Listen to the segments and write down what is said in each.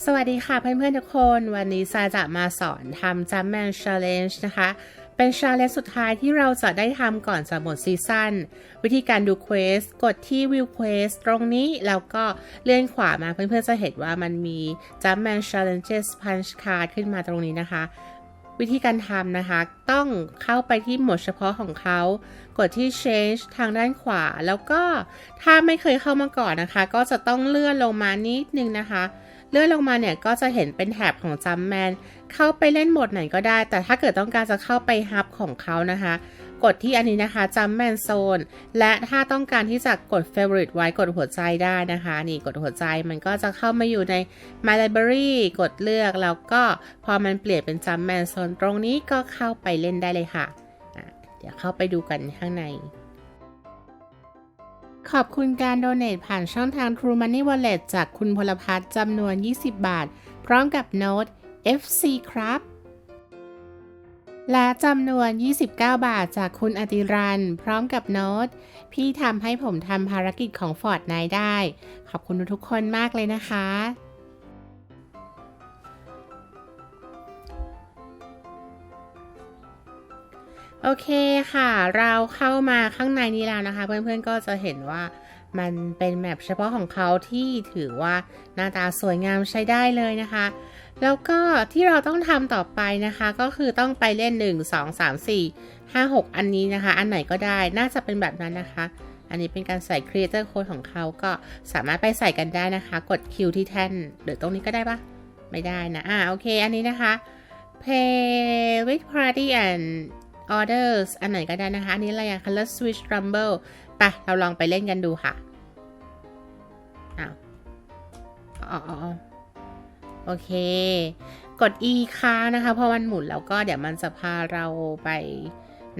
สวัสดีค่ะเพื่อนๆทุกคน วันนี้ซาจะมาสอนทำ Jumpman Challenge นะคะ เป็น challenge สุดท้ายที่เราจะได้ทำก่อนจะหมดซีซั่นวิธีการดูเควสกดที่ View Quest ตรงนี้ แล้วก็เลื่อนขวามาเพื่อนๆจะเห็นว่ามันมี Jumpman Challenges Punch Card ขึ้นมาตรงนี้นะคะ วิธีการทำนะคะ ต้องเข้าไปที่หมดเฉพาะของเขา กดที่ change ทางด้านขวา แล้วก็ถ้าไม่เคยเข้ามาก่อนนะคะ ก็จะต้องเลื่อนลงมานิดนึงนะคะ เลื่อนลงมาเนี่ยก็จะเห็นเป็นแถบของจัมแมนเข้าไปเล่นโหมดไหนก็ได้ แต่ถ้าเกิดต้องการจะเข้าไปฮับของเขานะคะ กดที่อันนี้นะคะจัมแมนโซนและถ้าต้องการที่จะกด favorite ไว้กดหัวใจได้นะคะ นี่กดหัวใจมันก็จะเข้ามาอยู่ใน My Library กดเลือกแล้วก็พอมันเปลี่ยนเป็นจัมแมนโซนตรงนี้ก็เข้าไปเล่นได้เลยค่ะอะเดี๋ยวเข้าไปดูกันข้างใน ขอบคุณการโดเน a ผ่านช่องทาง True Money Wallet จากคุณพลพัฒน์จำนวน 20 บาท พร้อมกับโน้ต FC ครับ และจำนวน 29 บาทจากคุณอติรัน พร้อมกับโน้ต พี่ทำให้ผมทำภารกิจของ Fortnite ได้ ขอบคุณทุกคนมากเลยนะคะ โอเคค่ะ เราเข้ามาข้างในนี้แล้วนะคะ เพื่อนๆก็จะเห็นว่ามันเป็นแมปเฉพาะของเขาที่ถือว่าหน้าตาสวยงามใช้ได้เลยนะคะ แล้วก็ที่เราต้องทำต่อไปนะคะ ก็คือต้องไปเล่น 1 2 3 4 5 6 อันนี้นะคะ อันไหนก็ได้น่าจะเป็นแบบนั้นนะคะ อันนี้เป็นการใส่ Creator Code ของเขาก็สามารถไปใส่กันได้นะคะ กด Q ที่แท่นหรือตรงนี้ก็ได้ปะไม่ได้นะอ่าโอเคอันนี้นะคะ Pay with Party and Orders อันไหนก็ได้นะคะ อันนี้อะไรอะ Color Switch Rumble ไปเราลองไปเล่นกันดูค่ะอ้าวอ๋อโอเค กด E ค้างนะคะ เพราะมันหมุนแล้วก็เดี๋ยวมันจะพาเราไป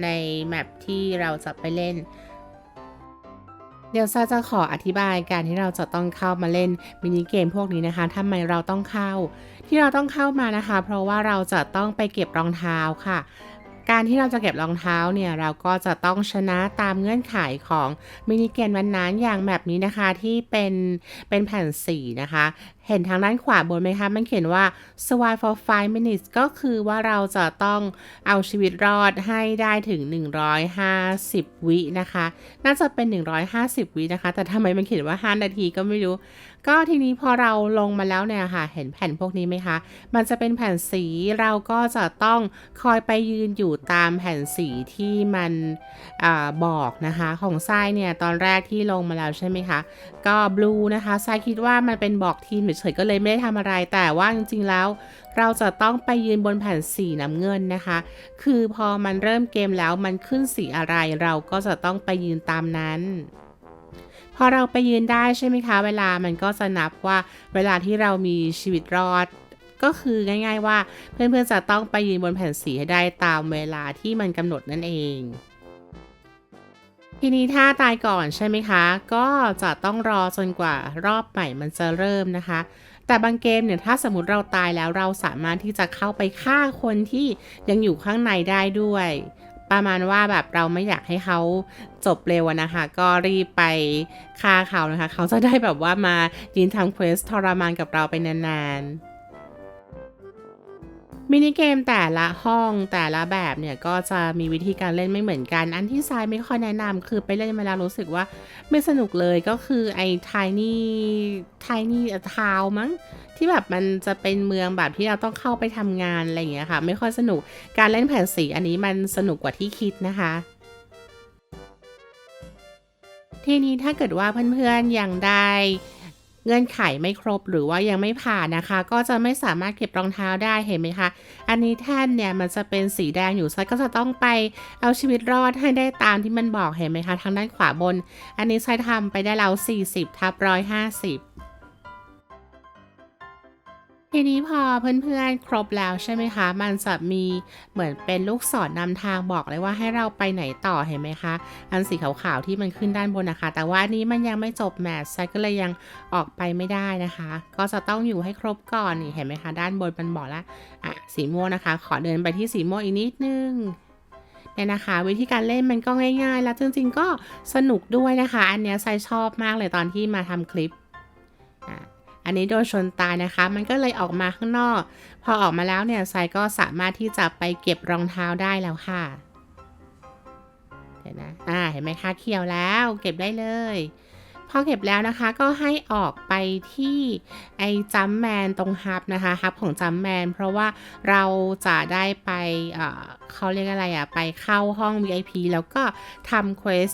ในแมปที่เราจะไปเล่น เดี๋ยวซาจะขออธิบายการที่เราจะต้องเข้ามาเล่นมินิเกมพวกนี้นะคะทำไมเราต้องเข้า ที่เราต้องเข้ามานะคะ เพราะว่าเราจะต้องไปเก็บรองเท้าค่ะ การที่เราจะเก็บรองเท้าเนี่ยเราก็จะต้องชนะตามเงื่อนไขของมินิเกมวันนั้นอย่างแบบนี้นะคะที่เป็นเป็นแผ่นสีนะคะเห็นทางด้านขวาบนไหมคะ มันเขียนว่า survive for 5 minutes ก็คือว่าเราจะต้องเอาชีวิตรอดให้ได้ถึง 150 วินะคะ น่าจะเป็น 150 วินะคะ แต่ทำไมมันเขียนว่า 5 นาทีก็ไม่รู้ ก็ทีนี้พอเราลงมาแล้วเนี่ยค่ะ เห็นแผ่นพวกนี้ไหมคะ มันจะเป็นแผ่นสี เราก็จะต้องคอยไปยืนอยู่ตามแผ่นสีที่มันอบอกนะคะ ของทรายเนี่ยตอนแรกที่ลงมาแล้วใช่ไหมคะ ก็บลูนะคะทรายคิดว่ามันเป็นบอกทีมเฉยๆก็เลยไม่ได้ทำอะไรแต่ว่าจริงๆแล้ว เราจะต้องไปยืนบนแผ่นสีน้ำเงินนะคะ คือพอมันเริ่มเกมแล้วมันขึ้นสีอะไรเราก็จะต้องไปยืนตามนั้นพอเราไปยืนได้ใช่ไหมคะ เวลามันก็จะนับว่าเวลาที่เรามีชีวิตรอด ก็คือง่าย ๆ ว่าเพื่อนๆจะต้องไปยืนบนแผ่นสีให้ได้ตามเวลาที่มันกำหนดนั่นเอง ทีนี้ถ้าตายก่อนใช่ไหมคะ ก็จะต้องรอจนกว่ารอบใหม่มันจะเริ่มนะคะ แต่บางเกมเนี่ยถ้าสมมติเราตายแล้วเราสามารถที่จะเข้าไปฆ่าคนที่ยังอยู่ข้างในได้ด้วย ประมาณว่าแบบเราไม่อยากให้เขาจบเร็วนะคะ ก็รีบไปฆ่าเขานะคะ เขาจะได้แบบว่ามายืนทำเควสทรมานกับเราไปนานๆ มินิเกมแต่ละห้องแต่ละแบบเนี่ยก็จะมีวิธีการเล่นไม่เหมือนกัน อันที่ทรายไม่ค่อยแนะนำคือไปเล่นมาแล้วรู้สึกว่าไม่สนุกเลยก็คือไอ้ tiny tiny town มั้ง ที่แบบมันจะเป็นเมืองแบบที่เราต้องเข้าไปทำงานอะไรอย่างเงี้ยค่ะ ไม่ค่อยสนุกการเล่นแผ่นสีอันนี้มันสนุกกว่าที่คิดนะคะทีนี้ถ้าเกิดว่าเพื่อนๆยังได้ เงื่อนไขไม่ครบหรือว่ายังไม่ผ่านนะคะ ก็จะไม่สามารถเก็บรองเท้าได้เห็นไหมคะ อันนี้แท่นเนี่ยมันจะเป็นสีแดงอยู่ไซก็จะต้องไปเอาชีวิตรอดให้ได้ตามที่มันบอกเห็นไหมคะทางด้านขวาบน อันนี้ไซทำไปได้แล้ว40ทับ150 ทีนี้พอเพื่อนๆครบแล้วใช่ไหมคะ มันจะมีเหมือนเป็นลูกศรนำทางบอกเลยว่าให้เราไปไหนต่อเห็นไหมคะ อันสีขาวๆที่มันขึ้นด้านบนนะคะ แต่ว่านี้มันยังไม่จบแมทไซก็เลยยังออกไปไม่ได้นะคะ ก็จะต้องอยู่ให้ครบก่อนนี่เห็นไหมคะ ด้านบนมันบอกแล้วอะสีม่วงนะคะ ขอเดินไปที่สีม่วงอีกนิดนึงเนี่ยนะคะ วิธีการเล่นมันก็ง่าย ๆ แล้วจริงๆก็สนุกด้วยนะคะ อันเนี้ยไซชอบมากเลยตอนที่มาทำคลิปอะ อันนี้โดนชนตายนะคะ มันก็เลยออกมาข้างนอก พอออกมาแล้วเนี่ยทรายก็สามารถที่จะไปเก็บรองเท้าได้แล้วค่ะเห็นนะอ่าเห็นไหมคะเขียวแล้วเก็บได้เลยพอเก็บแล้วนะคะก็ให้ออกไปที่ไอ้จัมแมนตรงฮับนะคะฮับของจัมแมนเพราะว่าเราจะได้ไปเเขาเรียกอะไรอะไปเข้าห้อง VIP แล้วก็ทำเควส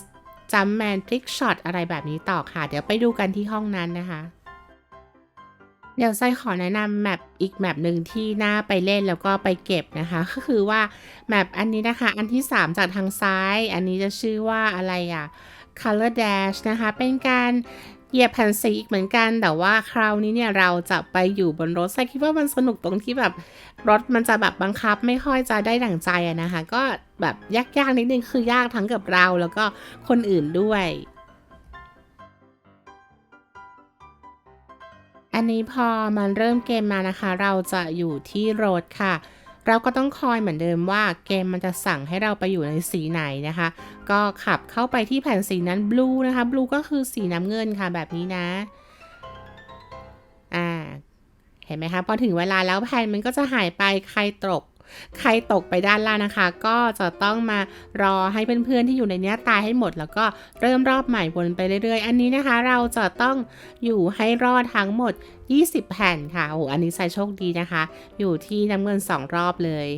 จัมแมนพลิกช็อตอะไรแบบนี้ต่อค่ะ เดี๋ยวไปดูกันที่ห้องนั้นนะคะ เดี๋ยวไซขอแนะนำแมปอีกแมปหนึ่งที่น่าไปเล่นแล้วก็ไปเก็บนะคะ ก็คือว่าแมปอันนี้นะคะ อันที่ 3 จากทางซ้าย อันนี้จะชื่อว่าอะไรอะ Color Dash นะคะ เป็นการเหยียบแผ่นสีอีกเหมือนกัน แต่ว่าคราวนี้เนี่ยเราจะไปอยู่บนรถไซคิดว่ามันสนุกตรงที่แบบรถมันจะแบบบังคับไม่ค่อยจะได้ดั่งใจอะนะคะ ก็แบบยากๆนิดนึงคือยากทั้งกับเราแล้วก็คนอื่นด้วย อันนี้พอมันเริ่มเกมมานะคะ เราจะอยู่ที่รถค่ะ เราก็ต้องคอยเหมือนเดิมว่าเกมมันจะสั่งให้เราไปอยู่ในสีไหนนะคะ ก็ขับเข้าไปที่แผ่นสีนั้นบลูนะคะบลูก็คือสีน้ำเงินค่ะแบบนี้นะอ่าเห็นไหมคะพอถึงเวลาแล้วแผ่นมันก็จะหายไปใครตก ใครตกไปด้านล่างนะคะ ก็จะต้องมารอให้เพื่อนๆที่อยู่ในนี้ตายให้หมด แล้วก็เริ่มรอบใหม่วนไปเรื่อยๆ อันนี้นะคะ เราจะต้องอยู่ให้รอดทั้งหมด 20 แผ่นค่ะโอ้อันนี้ใส่โชคดีนะคะ อยู่ที่น้ำเงิน 2 รอบเลย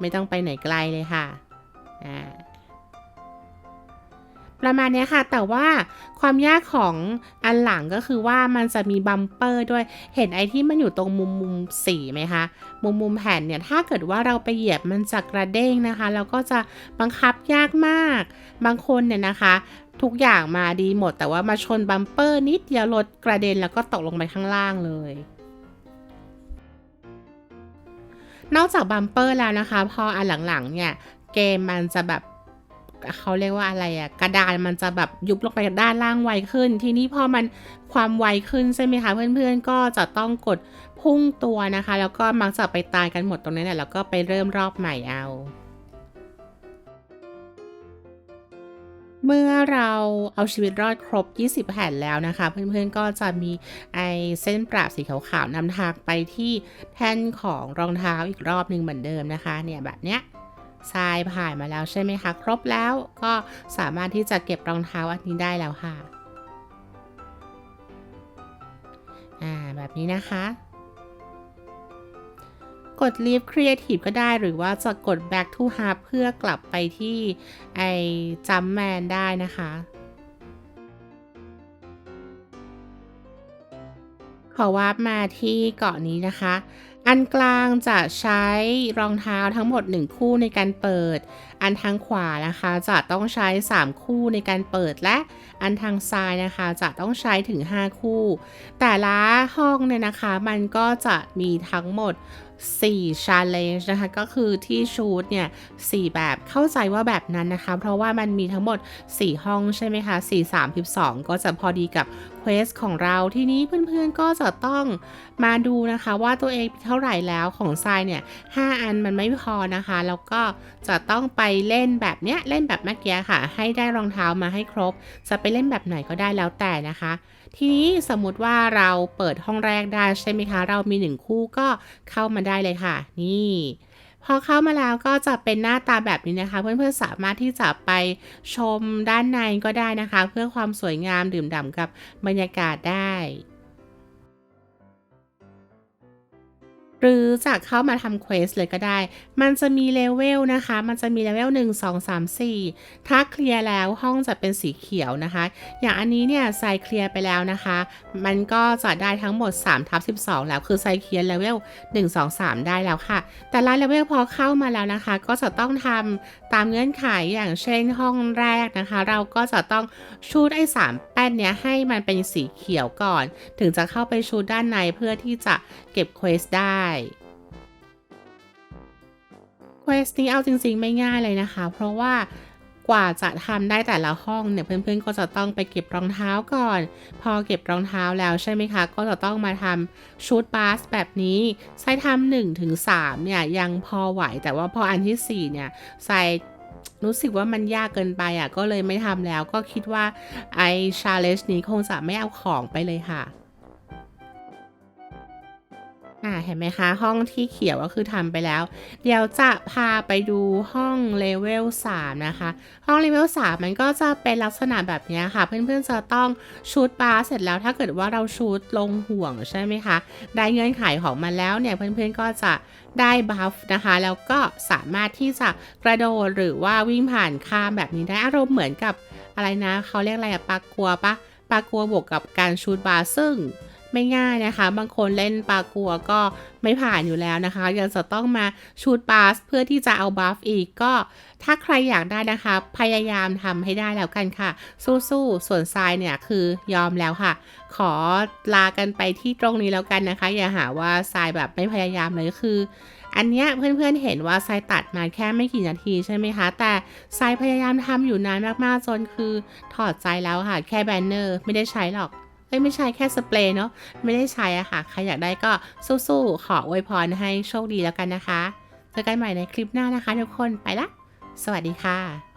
ไม่ต้องไปไหนไกลเลยค่ะอ่า ประมาณนี้ค่ะ แต่ว่าความยากของอันหลังก็คือว่ามันจะมีบัมเปอร์ด้วย เห็นไอ้ที่มันอยู่ตรงมุมมุมสีไหมคะ มุมมุมแผ่นเนี่ย ถ้าเกิดว่าเราไปเหยียบมันจะกระเด้งนะคะ แล้วก็จะบังคับยากมาก บางคนเนี่ยนะคะ ทุกอย่างมาดีหมด แต่ว่ามาชนบัมเปอร์นิดเดียวรถกระเด็นแล้วก็ตกลงไปข้างล่างเลยนอกจากบัมเปอร์แล้วนะคะ พออันหลังๆเนี่ย เกมมันจะแบบ เขาเรียกว่าอะไรอะกระดานมันจะแบบยุบลงไปด้านล่างไวขึ้น ทีนี้พอมันความไวขึ้นใช่ไหมคะเพื่อนๆ ก็จะต้องกดพุ่งตัวนะคะ แล้วก็มักจะไปตายกันหมดตรงนั้นแหละแล้วก็ไปเริ่มรอบใหม่เอา เมื่อเราเอาชีวิตรอดครบ 20 แผ่นแล้วนะคะ เพื่อนๆก็จะมีไอเส้นปราบสีขาวๆนำทางไปที่แท่นของรองเท้าอีกรอบหนึ่งเหมือนเดิมนะคะ เนี่ยแบบเนี้ย ทรายผ่านมาแล้วใช่ไหมคะ ครบแล้วก็สามารถที่จะเก็บรองเท้าอันนี้ได้แล้วค่ะ อ่า แบบนี้นะคะ กด Leave Creative ก็ได้หรือว่าจะกด Back to Hub เพื่อกลับไปที่ไอ้ Jump Man ได้นะคะ ขอวาร์ปมาที่เกาะนี้นะคะ อันกลางจะใช้รองเท้าทั้งหมด 1 คู่ในการเปิด อันทางขวานะคะ จะต้องใช้ 3 คู่ในการเปิด และอันทางซ้ายนะคะ จะต้องใช้ถึง 5 คู่ แต่ละห้องเนี่ยนะคะ มันก็จะมีทั้งหมด 4 challenge นะคะ ก็คือที่ชูดเนี่ย4แบบเข้าใจว่าแบบนั้นนะคะ เพราะว่ามันมีทั้งหมด 4 ห้องใช่ไหมคะ4 3 12 ก็จะพอดีกับเควสของเราทีนี้เพื่อนๆก็จะต้องมาดูนะคะว่าตัวเองเท่าไหร่แล้วของทรายเนี่ย 5 อันมันไม่พอนะคะ แล้วก็จะต้องไปเล่นแบบเนี้ย เล่นแบบเมื่อกี้ค่ะ ให้ได้รองเท้ามาให้ครบ จะไปเล่นแบบไหนก็ได้แล้วแต่นะคะ ทีนี้สมมุติว่าเราเปิดห้องแรกได้ใช่ไหมคะ เรามีหนึ่งคู่ก็เข้ามาได้เลยค่ะ นี่พอเข้ามาแล้วก็จะเป็นหน้าตาแบบนี้นะคะ เพื่อนๆสามารถที่จะไปชมด้านในก็ได้นะคะ เพื่อความสวยงามดื่มด่ำกับบรรยากาศได้ หรือจะเข้ามาทำเควสเลยก็ได้ มันจะมีเลเวลนะคะ มันจะมีเลเวล1 2 3 4 ถ้าเคลียร์แล้วห้องจะเป็นสีเขียวนะคะ อย่างอันนี้เนี่ยไซเคลียร์ไปแล้วนะคะ มันก็จะได้ทั้งหมด3ทับ12 แล้วคือไซเคลียร์เลเวล1 2 3 ได้แล้วค่ะ แต่ละเลเวลพอเข้ามาแล้วนะคะ ก็จะต้องทำตามเงื่อนไขอย่างเช่นห้องแรกนะคะ เราก็จะต้องชูดไอ้สามแป้นเนี้ยให้มันเป็นสีเขียวก่อน ถึงจะเข้าไปชูดด้านในเพื่อที่จะเก็บเควสได้เควสนี้เอาจริงๆ ไม่ง่ายเลยนะคะ เพราะว่ากว่าจะทำได้แต่ละห้องเนี่ยเพื่อนๆ ก็จะต้องไปเก็บรองเท้าก่อน พอเก็บรองเท้าแล้วใช่ไหมคะ ก็จะต้องมาทำชุดบาสแบบนี้ใส่ทำหนึ่งถึงสามเนี่ยยังพอไหวแต่ว่าพออันที่สี่เนี่ยใส่รู้สึกว่ามันยากเกินไปอะก็เลยไม่ทำแล้วก็คิดว่าไอชาเลนจ์นี้คงจะไม่เอาของไปเลยค่ะ อ่าเห็นไหมคะ ห้องที่เขียวก็คือทำไปแล้ว เดี๋ยวจะพาไปดูห้องเลเวล3นะคะ ห้องเลเวล3มันก็จะเป็นลักษณะแบบนี้ค่ะ เพื่อนๆจะต้องชูดบาสเสร็จแล้วถ้าเกิดว่าเราชูดลงห่วงใช่ไหมคะ ได้เงื่อนไขของมันแล้วเนี่ยเพื่อนๆก็จะได้บัฟนะคะ แล้วก็สามารถที่จะกระโดดหรือว่าวิ่งผ่านข้ามแบบนี้ได้อารมณ์เหมือนกับอะไรนะเขาเรียกอะไรอะปลากัวปะปลากัวบวกกับการชูดบาสซึ่ง ไม่ง่ายนะคะ บางคนเล่นปลากัวก็ไม่ผ่านอยู่แล้วนะคะ ยังจะต้องมาชูดบาสเพื่อที่จะเอาบัฟอีกก็ ถ้าใครอยากได้นะคะ พยายามทำให้ได้แล้วกันค่ะ สู้ๆส่วนทรายเนี่ยคือยอมแล้วค่ะ ขอลากันไปที่ตรงนี้แล้วกันนะคะ อย่าหาว่าทรายแบบไม่พยายามเลยคืออันเนี้ยเพื่อนๆเห็นว่าทรายตัดมาแค่ไม่กี่นาทีใช่ไหมคะ แต่ทรายพยายามทำอยู่นานมากๆจนคือถอดใจแล้วค่ะ แค่แบนเนอร์ไม่ได้ใช้หรอก อ้ยไม่ใช่แค่สเปรย์เนาะไม่ได้ใช้อะค่ะ ใครอยากได้ก็สู้ๆขออวยพรให้โชคดีแล้วกันนะคะ เจอกันใหม่ในคลิปหน้านะคะทุกคนไปละ สวัสดีค่ะ